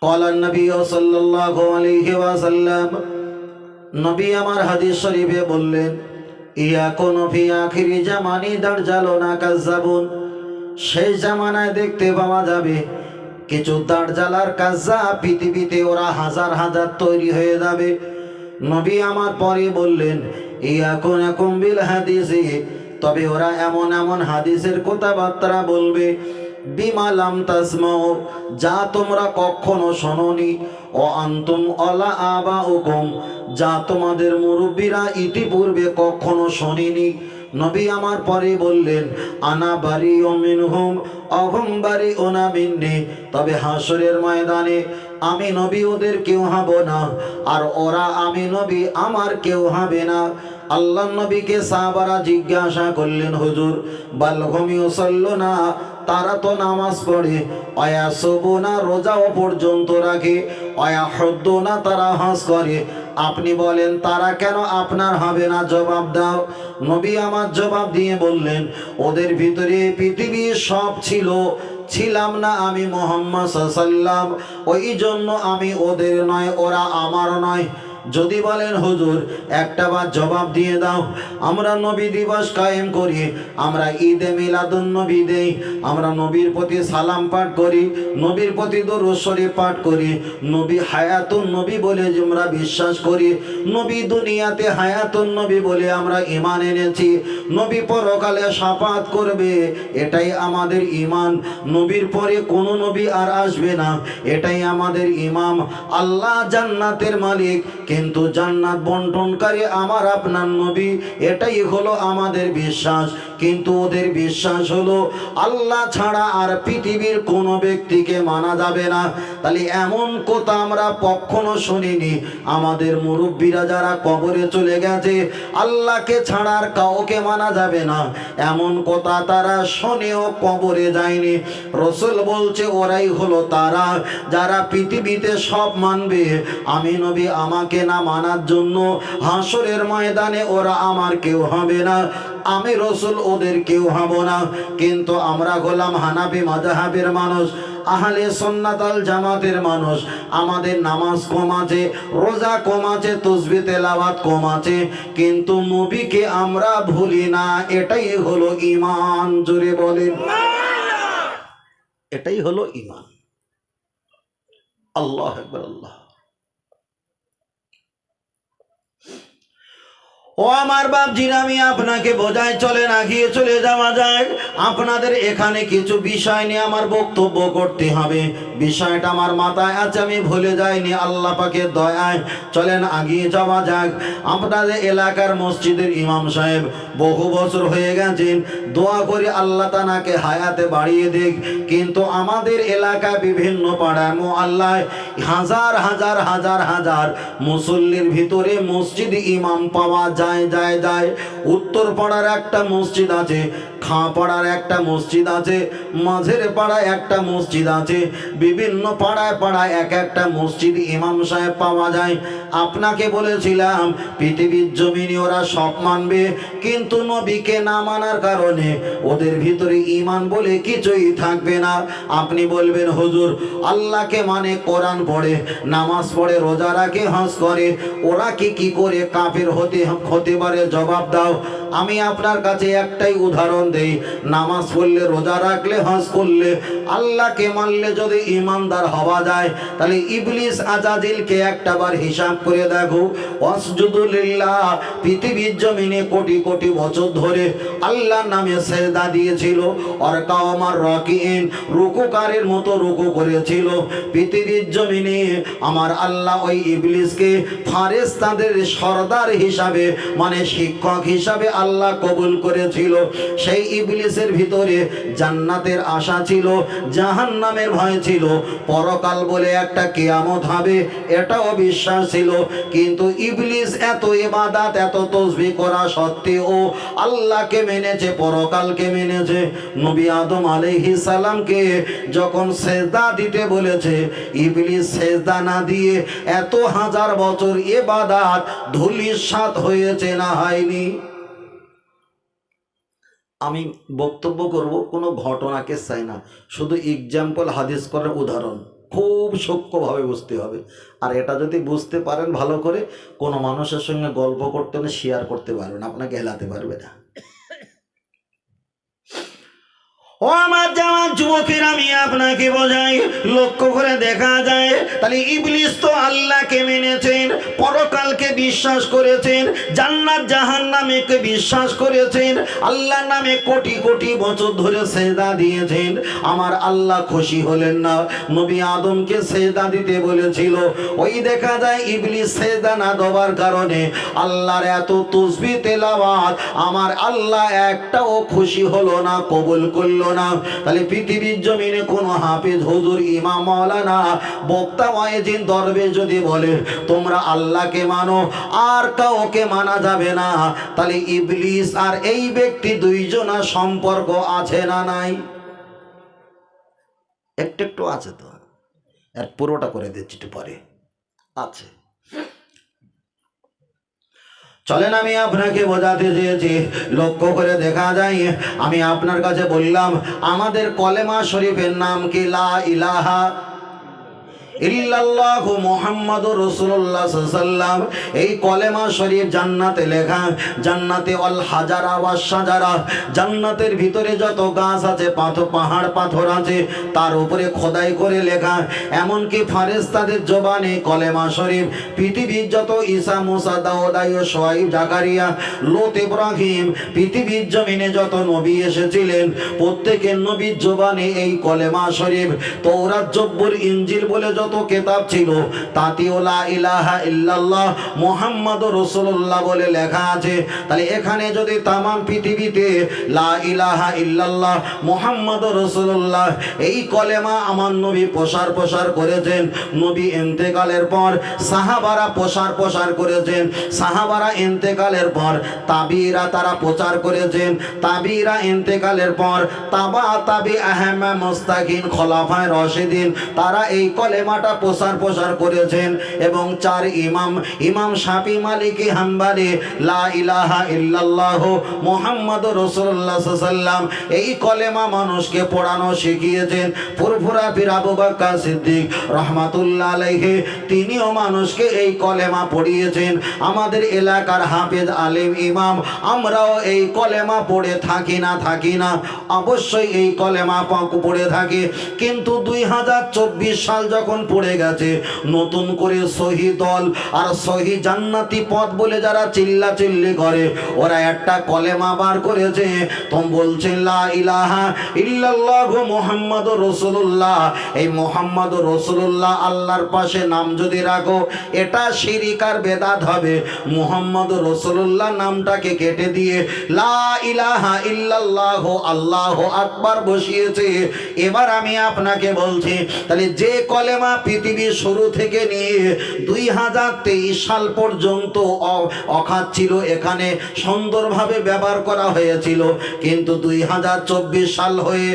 قال النبي صلى الله عليه وسلم নবী আমার হাদিস শরীফে বললেন ইয়া কোন ফি আখিরি জামানি দারজালনা কাজ্জাবুন সেই জামানায় দেখতে পাওয়া যাবে কিছু দাঁড়জালার কাজা পৃথিবীতে ওরা হাজার হাজার তৈরি হয়ে যাবে নবী আমার পরে বললেন ইয়া কোন কুম্বিল হাদিসে তবে ওরা এমন এমন হাদিসের কথাবার্তা বলবে বিমালাম তাসমাও যা তোমরা কখনো শোনোনি। ও আন্তুম অলা আবা হুকুম যা তোমাদের মুরব্বীরা ইতিপূর্বে কখনো শোনেনি। নবী আমার পরে বললেন, আনা বাড়ি অমিন হুম অহম বাড়ি ওনা মিন্নি। তবে হাসরের ময়দানে আমি নবী ওদের কেউ হব না, আর ওরা আমি নবী আমার কেউ হবে না। আল্লাহ নবীকে সাহাবারা জিজ্ঞাসা করলেন, হুজুর বালঘমিও সল্ল না? তারা তো নামাজ পড়ে। অয়া শোবো না, রোজাও পর্যন্ত রাখে। অয়া হদ্দ না, তারা হাস করে। আপনি বলেন, তারা কেন আপনার হবে না? জবাব দাও। নবী আমার জবাব দিয়ে বললেন, ওদের ভিতরে পৃথিবীর সব ছিল। ছিলাম না আমি মোহাম্মদ সাল্লাম ওই জন্য আমি ওদের নয়, ওরা আমার নয়। যদি বলেন, হুজুর, একটা বার জবাব দিয়ে দাও। আমরা নবী দিবস কায়েম করি, আমরা ঈদে মিলাদুন নবী দেই, আমরা নবীর প্রতি সালাম পাঠ করি, নবীর প্রতি দরুদ শরীফ পাঠ করি, নবী হায়াতুন নবী বলে আমরা বিশ্বাস করি, নবী দুনিয়াতে হায়াতুন নবী বলে আমরা ইমান এনেছি, নবী পরকালে সাপাত করবে, এটাই আমাদের ইমান নবীর পরে কোনো নবী আর আসবে না, এটাই আমাদের ইমাম আল্লাহ জান্নাতের মালিক কিন্তু জান্নাত বন্টনকারী আমার আপনার নবী এটাই হলো আমাদের বিশ্বাস। কিন্তু ওদের বিশ্বাস হলো, আল্লাহ ছাড়া আর পৃথিবীর কোনো ব্যক্তিকে মানা যাবে না। তাহলে এমন কথা আমরা কখনো শুনিনি। আমাদের মুরব্বীরা যারা কবরে চলে গেছে, আল্লাহকে ছাড়া আর কাউকে মানা যাবে না। এমন কথা তারা শোনেও কবরে যায়নি। রসুল বলছে, ওরাই হলো তারা যারা পৃথিবীতে সব মানবে। আমি নবী, আমাকে না মানার জন্য হাসরের ময়দানে ওরা আমার কেউ হবে না। আমি রসুল ওদের কেউ হব না। কিন্তু আমরা হলাম হানাবি মাজাহাবের মানুষ আহলে সন্নাতাল জামাতের মানুষ। আমাদের নামাজ কম আছে রোজা কম আছে তসবি তেলাওয়াত কম আছে। কিন্তু নবীকে আমরা ভুলি না এটাই হলো ইমান জুড়ে বলেন। এটাই হলো ইমান আল্লাহ একবার আল্লাহ ও আমার বাপজির, আমি আপনাকে বোঝাই চলেন আগিয়ে চলে যাওয়া যায়। আপনাদের এখানে কিছু বিষয় নিয়ে আমার বক্তব্য করতে হবে। বিষয়টা আমার মাথায় আছে, আমি ভুলে যাইনি, আল্লাহ পাকের দয়ায়। চলেন আগিয়ে যাওয়া যাক। আপনাদের এলাকার মসজিদের ইমাম সাহেব বহু বছর হয়ে গেছেন। দোয়া করে আল্লাহ তানাকে হায়াতে বাড়িয়ে দিক। কিন্তু আমাদের এলাকায় বিভিন্ন পাড়ায় মো আল্লাহ হাজার হাজার হাজার হাজার মুসল্লির ভিতরে মসজিদ ইমাম পাওয়া যায় যায় যায় উত্তর পাড়ার একটা মসজিদ আছে, খাঁ পাড়ার একটা মসজিদ আছে, মাঝের পাড়ায় একটা মসজিদ আছে, বিভিন্ন পাড়ায় পাড়ায় এক একটা মসজিদ ইমাম সাহেব পাওয়া যায়। আপনাকে বলেছিলাম, পৃথিবীর জমিনে ওরা সব মানবে, কিন্তু নবীকে না মানার কারণে ওদের ভিতরে ইমান বলে কিছুই থাকবে না। আপনি বলবেন, হুজুর, আল্লাহকে মানে কোরআন পড়ে, নামাজ পড়ে, রোজা রাখে, হজ করে, ওরা কি কি করে কাফের হতে হতে পারে জবাব দাও। আমি আপনার কাছে একটাই উদাহরণ দেই, নামাজ পড়লে রোজা রাখলে, হজ করলে। আল্লাহকে মানলে যদি ইমানদার হওয়া যায়, তাহলে ইবলিস আজাজিলকে একটাবার হিসাব করে দেখো। অসজুদুলিল্লাহ পৃথিবীর জমিনে কোটি কোটি বছর ধরে আল্লাহর নামে সেজদা দিয়েছিল। অর্কা আমার রকিন রুকুকারের মতো রুকু করেছিল। পৃথিবীর জমিনে আমার আল্লাহ ওই ইবলিসকে ফারেস্তাদের সর্দার হিসাবে মানে শিক্ষক হিসাবে আল্লাহ কবুল করেছিল। সেই ইবলিসের ভিতরে জান্নাতের আশা ছিল, জাহান্নামের ভয় ছিল। পরকাল বলে একটা কেয়ামত হবে, এটাও বিশ্বাস ছিল। কিন্তু ইবলিস এত ইবাদাত, এত তসবি করা সত্ত্বেও আল্লাহকে মেনেছে, পরকালকে মেনেছে। নবী আদম আলাইহিস সালামকে যখন সেজদা দিতে বলেছে, ইবলিস সেজদা না দিয়ে এত হাজার বছর এবাদাত ধুলির ধুলিসাৎ হয়েছে না হয়নি। আমি বক্তব্য করব কোনো ঘটনাকে চাই না। শুধু এক্সাম্পল হাদিস করার উদাহরণ। খুব সূক্ষ্মভাবে বুঝতে হবে। আর এটা যদি বুঝতে পারেন ভালো করে, কোনো মানুষের সঙ্গে গল্প করতে হলে শেয়ার করতে পারবেন, আপনাকে হেলাতে পারবে না ও আমার জামান যুবকের আমি আপনাকে বোঝাই, লক্ষ্য করে দেখা যায়, তাহলে ইবলিস তো আল্লাহকে মেনেছেন, পরকালকে বিশ্বাস করেছেন, জান্নাত জাহান্নামেকে বিশ্বাস করেছেন আল্লাহ নামে কোটি কোটি বছর ধরে সেদা দিয়েছেন, আমার আল্লাহ খুশি হলেন না, নবী আদমকে সেদা দিতে বলেছিল, ওই দেখা যায় ইবলিস সেদা না দেওয়ার কারণে আল্লাহর এত তুসবি তেলাওয়াত, আমার আল্লাহ একটাও খুশি হলো না, কবুল করল না, তাহলে পৃথিবীর জমিনে কোনো হাফিজ হুজুর, ইমাম বক্তা ওয়াইজিন দরবে যদি বলে, তোমরা আল্লাহকে মানো, আর কাউকে মানা যাবে না। তাহলে ইবলিস আর এই ব্যক্তি দুইজনা সম্পর্ক আছে না নাই? একটু একটু আছে তো। আর পুরোটা করে দিচ্ছি একটু পরে। আছে। চলেন আমি আপনাকে বোঝাতে চেয়েছি। লক্ষ্য করে দেখা যায়, আমি আপনার কাছে বললাম, আমাদের কলেমা শরীফের নাম কি? লা ইলাহা এই কলেমা শরীফ জান্নাতে লেখা অল জান্নাতের ভিতরে যত গাছ আছে পাথর পাহাড়, পাথর আছে, তার উপরে খোদাই করে লেখা। এমনকি কলেমা শরীফ, পৃথিবীর যত সোয়াইব, জাকারিয়া পৃথিবীর জমিনে যত নবী এসেছিলেন, প্রত্যেকের নবীর জবানে এই কলেমা শরীফ তৌরাত জব্বুর ইঞ্জিল বলে যত কেতাব ছিল, তাতেও লা ইলাহা ইল্লাল্লাহ মোহাম্মদ রসুল্লাহ বলে লেখা আছে। তাহলে এখানে যদি তামাম পৃথিবীতে লা ইলাহা ইল্লাল্লাহ মোহাম্মদ রসুল্লাহ এই কলেমা আমার নবী প্রসার প্রসার করেছেন, নবী এন্তেকালের পর সাহাবারা প্রসার প্রসার করেছেন, সাহাবারা এন্তেকালের পর তাবিরা তারা প্রচার করেছেন, তাবিরা এন্তেকালের পর তাবা তাবি আহমা মোস্তাকিন খলাফায় রশেদিন তারা এই কলেমাটা প্রচার প্রসার করেছেন এবং চার ইমাম ইমাম শাফি মালিকি হাম্বালি, লা ইলাহা ইল্লাল্লাহ মোহাম্মদ রসুল্লাহ সাল্লাম এই কলেমা মানুষকে পড়ানো শিখিয়েছেন। ফুরফুরা পীর বাক্কা সিদ্দিক রহমাতুল্লাহ আলাইহি, তিনিও মানুষকে এই কলেমা পড়িয়েছেন। আমাদের এলাকার হাফেজ আলিম ইমাম, আমরাও এই কলেমা পড়ে থাকি না থাকি না। অবশ্যই এই কলেমা পড়ে থাকি। কিন্তু দুই হাজার চব্বিশ সাল যখন পড়ে গেছে। নতুন করে সহি দল আর সহি জান্নাতি পথ বলে যারা চিল্লা চিল্লি করে, ওরা একটা কলেমা বার করেছে। তোম বলছেন লা ইলাহা ইল্লাল্লাহ মোহাম্মদ রসুল্লাহ এই মোহাম্মদ রসুল্লাহ আল্লাহর পাশে নাম যদি রাখো, এটা শিরিকার বেদাত হবে। মোহাম্মদ রসুল্লাহ নামটাকে কেটে দিয়ে, লা ইলাহা ইল্লাল্লাহ আল্লাহ আকবার বসিয়েছে। এবার আমি আপনাকে বলছি, তাহলে যে কলেমা পৃথিবীর শুরু থেকে নিয়ে দুই হাজার তেইশ সাল পর্যন্ত অখাত ছিল। এখানে সুন্দরভাবে ব্যবহার করা হয়েছিল। কিন্তু দুই হাজার চব্বিশ সাল হয়ে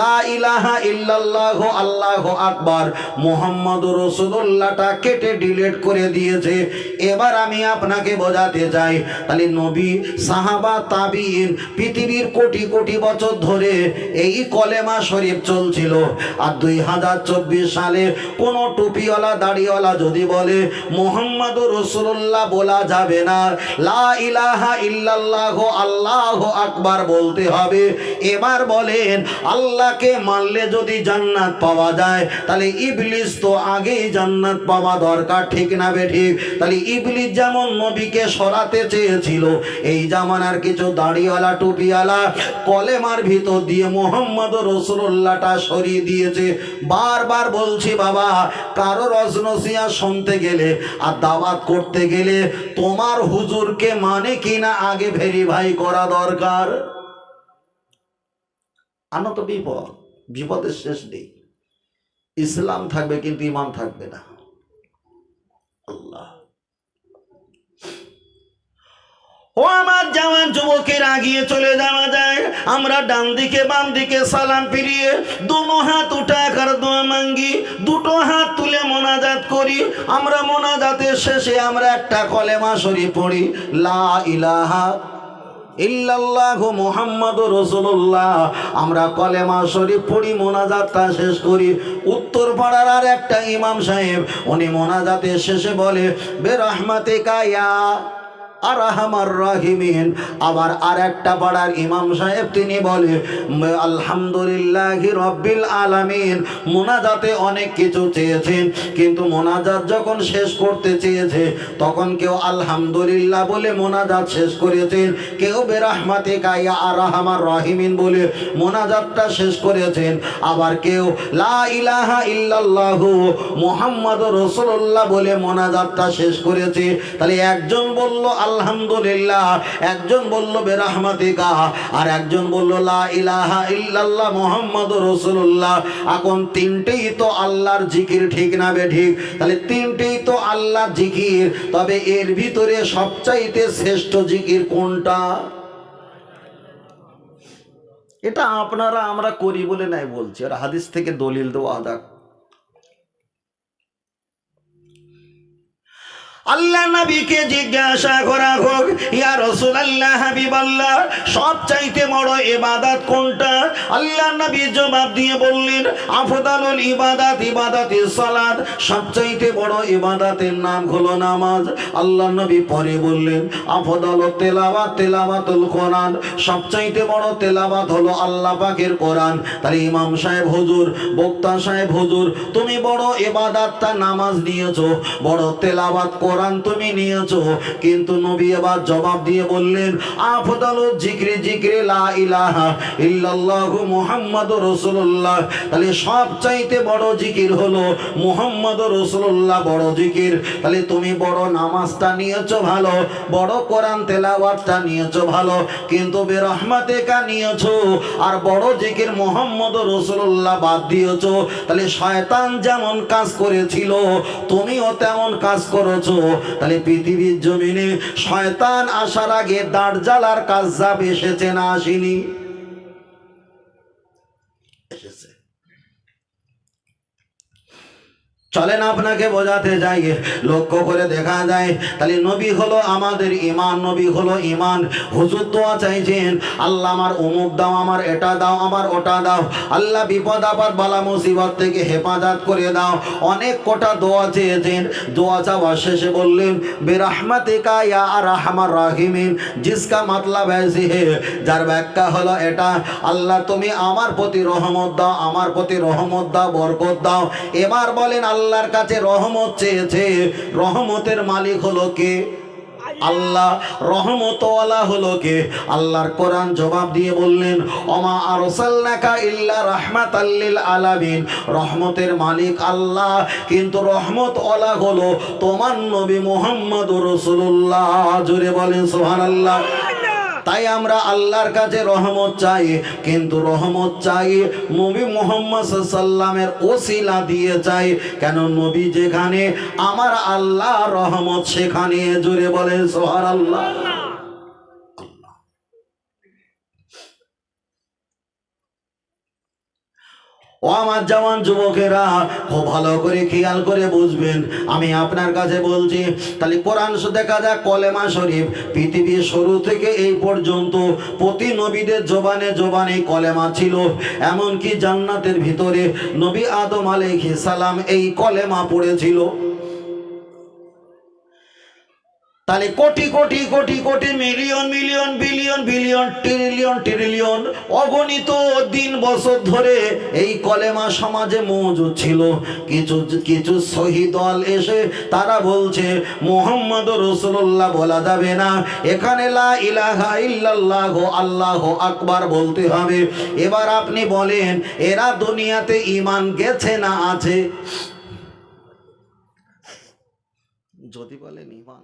লা ইলাহা ইল্লাল্লাহ আল্লাহ আকবার মোহাম্মদ রসুল্লাহটা কেটে ডিলিট করে দিয়েছে। এবার আমি আপনাকে বোঝাতে চাই, তাহলে নবী, সাহাবা তাবিন পৃথিবীর কোটি কোটি বছর ধরে এই কলেমা শরীফ চলছিল। আর দুই হাজার চব্বিশ সালে কোনো টুপিওয়ালা, দাড়িওয়ালা যদি বলে, মোহাম্মদ রসুল্লাহ বলা যাবে না। লা ইলাহা ইল্লাল্লাহ আল্লাহ আকবার বলতে হবে। এবার বলেন, আল্লাহকে মানলে যদি জান্নাত পাওয়া যায়, তাহলে ইবলিস তো আগেই জান্নাত পাওয়া দরকার, ঠিক না বে ঠিক? তাহলে ইবলিস যেমন নবীকে সরাতে চেয়েছিল, এই জামানার কিছু দাড়িওয়ালা, টুপিওয়ালা কলেমার ভিতর দিয়ে মোহাম্মদ রসুল্লাহটা সরিয়ে দিয়েছে। বারবার বলছি, বাবা কারও রজনসিয়া শুনতে গেলে আর দাওয়াত করতে গেলে তোমার হুজুরকে মানে কিনা আগে ভেরিফাই করা দরকার? আনো তো বিপদ। বিপদের শেষ নেই। ইসলাম থাকবে কিন্তু ইমান থাকবে না। আল্লাহ। ও আমার জওয়ান যুবকের আগিয়ে চলে যাওয়া যায়। আমরা ডান দিকে বাম দিকে সালাম ফিরিয়ে দুনো হাত উঠা কর দোয়া মাঙ্গি, দুটো হাত তুলে মোনাজাত করি। আমরা মোনাজাতের শেষে আমরা একটা কলেমা শরীফ পড়ি, লা ইলাহা ইল্লাল্লাহ মুহাম্মদ রসুল্লাহ আমরা কলেমা শরীফ পড়ি, মোনাজাতটা শেষ করি। উত্তর পাড়ার আর একটা ইমাম সাহেব, উনি মোনাজাতের শেষে বলে বেরহমাতে কায়া আর রাহিমিন। আবার আর একটা পাড়ার ইমাম সাহেব তিনি বলে আলহামদুলিল্লাহ রব্বিল আলামিন। মোনাজাতে অনেক কিছু চেয়েছেন, কিন্তু মোনাজাত যখন শেষ করতে চেয়েছে, তখন কেউ আলহামদুলিল্লাহ বলে মোনাজাত শেষ করেছেন। কেউ বেরহমাতে কাইয়া আর রাহিমিন বলে মোনাজাতটা শেষ করেছেন। আবার কেউ লা ইলাহা ইল্লাল্লাহু মুহাম্মদ রসুল্লাহ বলে মোনাজাতটা শেষ করেছে। তাহলে একজন বলল আলহামদুলিল্লাহ। একজন বলল, বেরহমাতিকা। আর একজন বলল, লা ইলাহা ইল্লাল্লাহ মুহাম্মদ রসুল্লাহ এখন তিনটেই তো আল্লাহর জিকির ঠিক না বে ঠিক? তাহলে তিনটেই তো আল্লাহর জিকির। তবে এর ভিতরে সবচাইতে শ্রেষ্ঠ জিকির কোনটা? এটা আপনারা, আমরা করি বলে নাই বলছি। আর হাদিস থেকে দলিল দেওয়া আদা আল্লাহ নবীকে জিজ্ঞাসা করা হোক, ইয়া রাসূলুল্লাহ হাবিবাল্লাহ সব চাইতে বড় ইবাদত কোনটা? আল্লাহ নবী জবাব দিয়ে বললেন, আফদালুল ইবাদাত ইবাদাতি সালাত সব চাইতে বড় ইবাদতের নাম হলো নামাজ। আল্লাহ নবী পরে বললেন, আফদাল তেলাওয়াত, তেলাওয়াতুল কোরআন সব চাইতে বড় তেলাওয়াত হলো আল্লাহ পাকের কোরআন। তাহলে ইমাম সাহেব, হুজুর, বক্তা সাহেব, হুজুর, তুমি বড় ইবাদতটা নামাজ নিয়েছো, বড় তেলাওয়াত কোরআন তুমি নিয়েছো। কিন্তু নবী এবার জবাব দিয়ে বললেন, আফদাল জিক্রে জিক্রে লা ইলাহা ইল্লাল্লাহু মুহাম্মাদুর রাসূলুল্লাহ। তাহলে সব চাইতে বড় জিকির হলো মুহাম্মদ রাসূলুল্লাহ, বড় জিকির। তাহলে তুমি বড় নামাজটা নিয়েছো ভালো, বড় কোরআন তেলাওয়াতটা নিয়েছো ভালো, কিন্তু বেরহমাতেকা নিয়েছো। আর বড় জিকির মুহাম্মদ রাসূলুল্লাহ বাদ দিয়েছ। তাহলে শয়তান যেমন কাজ করেছিল, তুমিও তেমন কাজ করেছ। তাহলে পৃথিবীর জমিনে শয়তান আসার আগে দাঁড় জ্বালার কাজ যাবে এসেছে না আসেনি। চলেন আপনাকে বোঝাতে যাই, লক্ষ্য করে দেখা যায়, তাহলে নবী হলো আমাদের ইমান নবী হলো ইমান হুজুর দোয়া চাইছেন, আল্লাহ আমার অমুক দাও, আমার এটা দাও, আমার ওটা দাও। আল্লাহ বিপদ আপদ বালা মুসিবত থেকে হেফাজত করে দাও। অনেক কটা দোয়া চেয়েছেন, দোয়া চাওয়া শেষে বললেন, বেরাহমাতিকা আর আহমার রাহিমিন। জিসকা মাতলা হ্যাসি হে, যার ব্যাখ্যা হলো এটা, আল্লাহ তুমি আমার প্রতি রহমত দাও, আমার প্রতি রহমত দাও, বরকত দাও। এবার বলেন, আল্লাহ আল্লাহর কাছে রহমত চেয়েছে। রহমতের মালিক হলো কে? আল্লাহ। রহমতওয়ালা হলো কে? আল্লাহর কোরআন জবাব দিয়ে বললেন অমা আরসালনাকা ইল্লা রাহমাতাল্লিল আলামিন। রহমতের মালিক আল্লাহ, কিন্তু রহমতওয়ালা হলো তোমার নবী মুহাম্মদুর রাসূলুল্লাহ। জোরে বলেন সুবহানাল্লাহ। তাই আমরা আল্লাহর কাছে রহমত চাই, কিন্তু রহমত চাই নবী মোহাম্মদ সাল্লামের ওসিলা দিয়ে চাই, কেন নবী যেখানে, আমার আল্লাহ রহমত সেখানে জুড়ে বলে সোহার আল্লাহ ও আমার জওয়ান যুবকেরা, খুব ভালো করে খেয়াল করে বুঝবেন। আমি আপনার কাছে বলছি, তাহলে কোরআন দেখা যাক কলেমা শরীফ, পৃথিবীর শুরু থেকে এই পর্যন্ত প্রতি নবীদের জবানে জবানে কলেমা ছিল। এমনকি জান্নাতের ভিতরে নবী আদম আলাইহিস সালাম এই কলেমা পড়েছিল। তাহলে crore crore crore crore, million million, billion billion, trillion trillion অগণিত দিন বছর ধরে এই কলেমা সমাজে মজুদ ছিল। কিছু কিছু সহি দল এসে তারা বলছে, মোহাম্মদ রসুল্লাহ বলা যাবে না। এখানে লা ইলাহা ইল্লাল্লাহ আল্লাহ আকবার বলতে হবে। এবার আপনি বলেন, এরা দুনিয়াতে ইমান গেছে না আছে? যদি বলেন ইমান